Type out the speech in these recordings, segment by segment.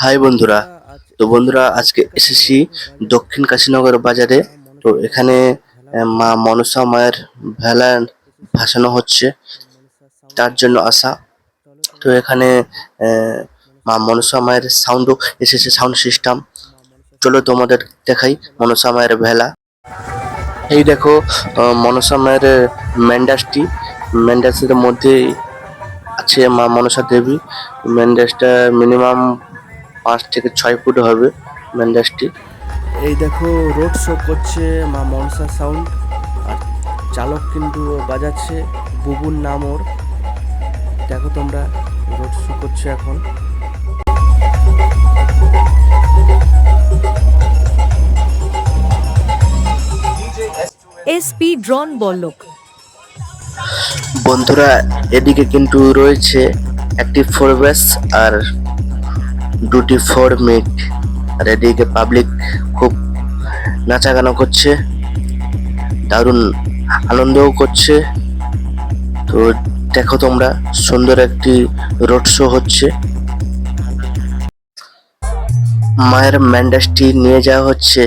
High বন্ধুরা, তো বন্ধুরা, আজকে এসেছি দক্ষিণ কাশীনগর বাজারে। তো এখানে মা মনসা মায়ের ভেলা ভাসানো হচ্ছে, তার জন্য আসা। তো এখানে মা মনসা মায়ের সাউন্ডও এসেছে, সাউন্ড সিস্টেম। চলো তোমাদের দেখাই মনসা মায়ের ভেলা। এই দেখো মনসা মায়ের ম্যান্ডাসটি ম্যান্ডাসের মধ্যে আছে মা মনসা দেবী। ম্যান্ডাসটা মিনিমাম পাঁচ থেকে ছয় ফুট হবে ম্যান্ডাসটি এই দেখো রোড শো করছে মা মনসা সাউন্ড আর চালক কিন্তু বাজাচ্ছে বুবুর নাম ওর। দেখো তোমরা রোড শো করছে এখন। এসপি ড্রন বল্লক বন্ধুরা এদিকে কিন্তু রয়েছে একটি ফোর ব্যাস আর দুটি ফোর মিট আর এদিকে পাবলিক খুব নাচা গানা করছে, দারুণ আনন্দও করছে। তো দেখো তোমরা, সুন্দর একটি রোড শো হচ্ছে। মায়ের ম্যান্ডাসটি নিয়ে যাওয়া হচ্ছে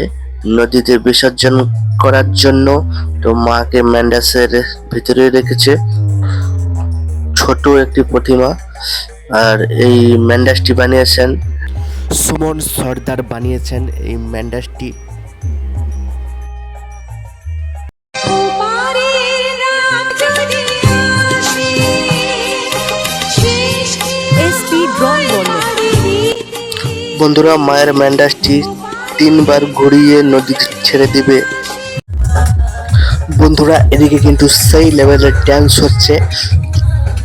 নদীতে বিসর্জন করার জন্য। তো মাকে ম্যান্ডাসের ভিতরে রেখেছে। ছোট একটি প্রতিমা। আর এই ম্যান্ডাসটি বানিয়েছেন। সুমন সর্দার বানিয়েছেন এই ম্যান্ডাসটি। বন্ধুরা মায়ের ম্যান্ডাসটি তিনবার ঘুরিয়ে নদীতে ছেড়ে দিবে। বন্ধুরা এদিকে কিন্তু সেই লেভেলের ড্যান্স হচ্ছে।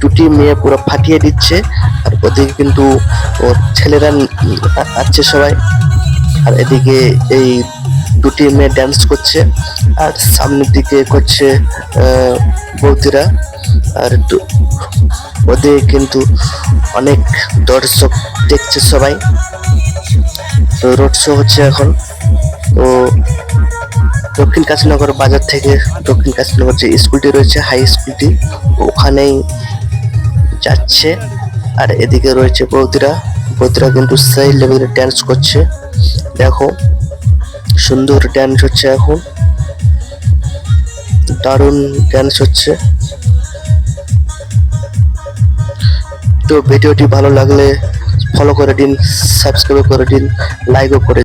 দুটি মেয়ে পুরো ফাটিয়ে দিচ্ছে, আর ওদিকে কিন্তু ওর ছেলেরা আছে সবাই। আর এদিকে এই দুটি মেয়ে ড্যান্স করছে, আর সামনের দিকে করছে বৌদিরা। আর ওদিকে কিন্তু অনেক দর্শক দেখছে সবাই। তো রোড শো হচ্ছে এখন। তো দক্ষিণ কাশীনগর বাজার থেকে দক্ষিণ কাশীনগর যে স্কুলটি রয়েছে হাই স্কুলটি ওখানেই যাচ্ছে। আর এদিকে রয়েছে বৌদিরা। বৌদিরা কিন্তু সেই লেভেলের ড্যান্স করছে। দেখো, সুন্দর ড্যান্স হচ্ছে এখন। দারুণ ড্যান্স হচ্ছে। তো ভিডিওটি ভালো লাগলে ফলো করে দিন সাবস্ক্রাইব করে দিন লাইকও করে